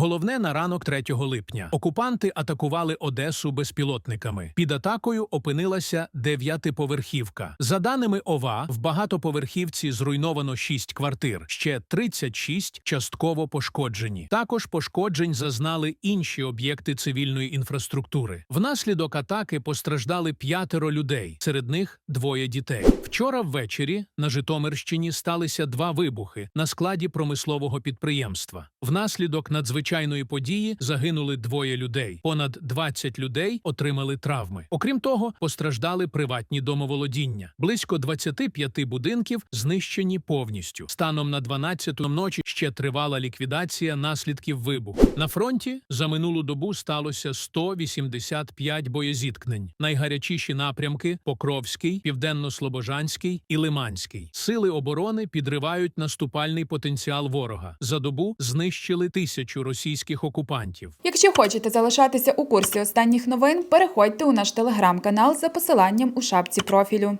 Головне на ранок 3 липня. Окупанти атакували Одесу безпілотниками. Під атакою опинилася дев'ятиповерхівка. За даними ОВА, в багатоповерхівці зруйновано 6 квартир, ще 36 частково пошкоджені. Також пошкоджень зазнали інші об'єкти цивільної інфраструктури. Внаслідок атаки постраждали п'ятеро людей, серед них двоє дітей. Вчора ввечері на Житомирщині сталися два вибухи на складі промислового підприємства. Внаслідок надзвичайної події загинули двоє людей. Понад 20 людей отримали травми. Окрім того, постраждали приватні домоволодіння. Близько 25 будинків знищені повністю. Станом на 12 ночі ще тривала ліквідація наслідків вибуху. На фронті за минулу добу сталося 185 боєзіткнень. Найгарячіші напрямки Покровський, Південно-Слобожанський і Лиманський. Сили оборони підривають наступальний потенціал ворога. За добу знищили тисячу російських окупантів. Якщо хочете залишатися у курсі останніх новин, переходьте у наш телеграм-канал за посиланням у шапці профілю.